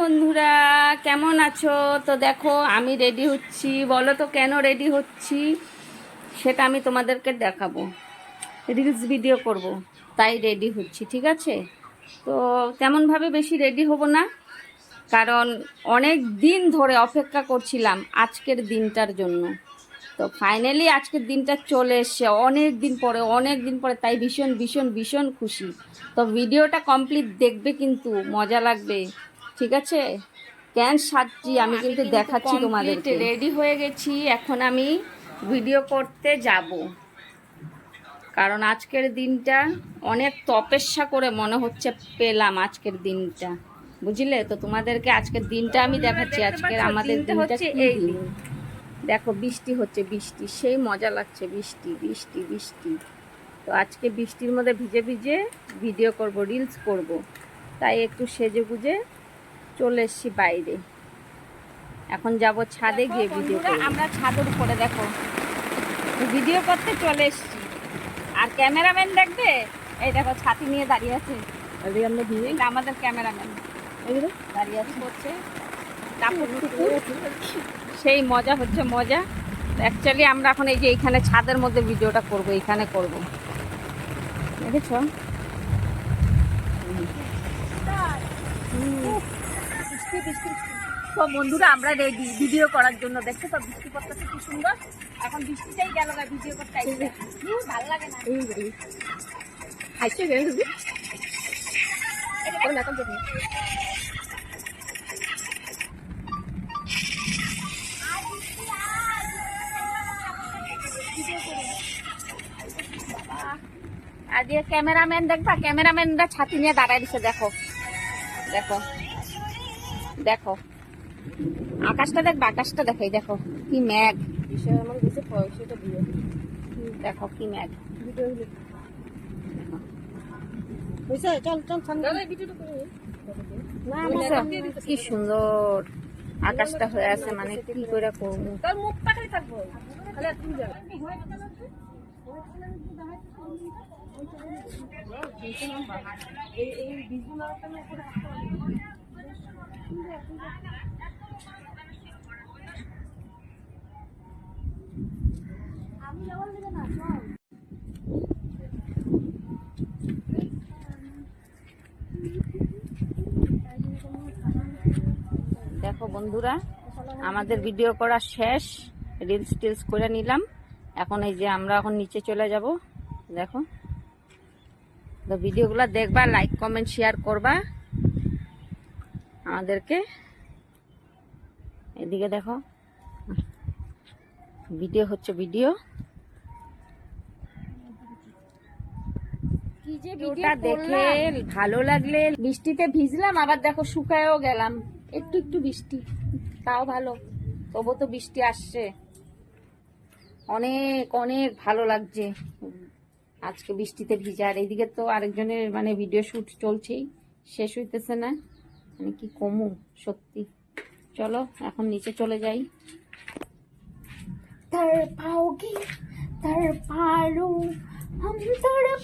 বন্ধুরা, কেমন আছো? তো দেখো, আমি রেডি হচ্ছি। বলো তো, কেন রেডি হচ্ছি? সেটা আমি তোমাদেরকে দেখাবো। রিলস ভিডিও করব। তাই রেডি হচ্ছি, ঠিক আছে? তো তেমনভাবে বেশি রেডি হব না, কারণ অনেক দিন ধরে অপেক্ষা করছিলাম আজকের দিনটার জন্য। তো ফাইনালি আজকের দিনটা চলে এসছে। অনেক দিন পরে, অনেক দিন পরে, তাই ভীষণ ভীষণ ভীষণ খুশি। তো ভিডিওটা কমপ্লিট দেখবে কিন্তু, মজা লাগবে। ঠিক আছে? ক্যান সাজছি আমি কিন্তু দেখাচ্ছি তোমাদেরকে। রেডি হয়ে গেছি। এখন আমি ভিডিও করতে যাব। কারণ আজকের দিনটা অনেক তপস্যা করে মনে হচ্ছে পেলাম আজকের দিনটা। বুঝলে? তো তোমাদেরকে আজকের দিনটা আমি দেখাচ্ছি। আজকের আমাদের দিনটা হচ্ছে এই। দিন? দেখো বৃষ্টি হচ্ছে বৃষ্টি। সেই মজা লাগছে বৃষ্টি বৃষ্টি বৃষ্টি। তো আজকে বৃষ্টির মধ্যে ভিজে ভিজে ভিডিও করব রিলস করব। তাই একটু সেজে গুজে চলে এসছি বাইরে। এখন যাব ছাদে গিয়ে ভিডিও করব। আমরা ছাদের উপরে দেখো। ভিডিও করতে চলে এসছি। আর ক্যামেরাম্যান দেখবে? এই দেখো ছাতি নিয়ে দাঁড়িয়ে আছে। আমাদের ক্যামেরাম্যান। দাঁড়িয়ে আছে হচ্ছে সেই মজা হচ্ছে মজা। অ্যাকচুয়ালি আমরা এখন এই যে এইখানে ছাদের মধ্যে ভিডিওটা করব এইখানে করব। দেখেছ? তো বন্ধুরা আমরা রেডি ভিডিও করার জন্য। দেখছ তো বৃষ্টি পড়তেছে কি সুন্দর? এখন বৃষ্টিটাই গেল না ভিডিও করতে ভালো লাগে না। আর যে। ক্যামেরাম্যান দেখবা? ক্যামেরাম্যানরা ছাতি নিয়ে দাঁড়ায় দিছে দেখো। দেখো। দেখো। আকাশটা দেখ আকাশটা দেখো এই দেখো কি ম্যাগ দেখো কি ম্যাগ চল চল কি সুন্দর। আকাশটা হয়ে আছে মানে কি করে করব? থাকব তাহলে তুমি যাবে এই এই বীজগুলো তুমি উপরে রাখতে পারবে। আমি যাওয়ার দিকে না চল দেখো বন্ধুরা, আমাদের ভিডিও করা শেষ। রিলস টিলস করে নিলাম। এখন এই যে আমরা এখন নিচে চলে যাব। দেখো। তো ভিডিওগুলো দেখবা লাইক কমেন্ট শেয়ার করবা। আমাদেরকে এদিকে দেখো। ভিডিও হচ্ছে ভিডিও। ভিডিওটা দেখে ভালো লাগলে বৃষ্টিতে ভিজলাম আবার দেখো শুকায়ও গেলাম। একটু একটু বৃষ্টি তাও ভালো। তবু তো বৃষ্টি আসছে। অনেক অনেক ভালো লাগছে। আজকে বৃষ্টিতে ভিজা আর এইদিকে তো আরেকজনের মানে ভিডিও শুট চলছেই শেষ হইতেছে না। মানে কি কমু? সত্যি। চলো এখন নিচে চলে যাই।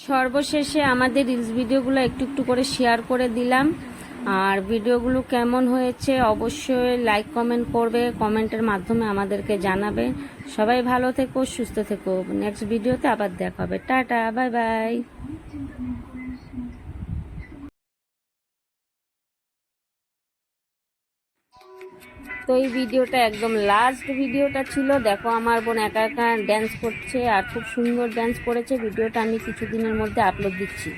সর্বশেষে আমাদের রিলস ভিডিওগুলো একটু একটু করে শেয়ার করে দিলাম। আর ভিডিওগুলো কেমন হয়েছে অবশ্যই লাইক কমেন্ট করবে কমেন্টের মাধ্যমে আমাদেরকে জানাবে। সবাই ভালো থেকো সুস্থ থেকো। নেক্সট ভিডিওতে আবার দেখা হবে। টাটা বাই বাই তো এই ভিডিওটা একদম লাস্ট ভিডিওটা ছিল। দেখো আমার বোন একা একা ড্যান্স করছে আর খুব সুন্দর ড্যান্স করেছে। ভিডিওটা আমি কিছুদিনের মধ্যে আপলোড দিচ্ছি।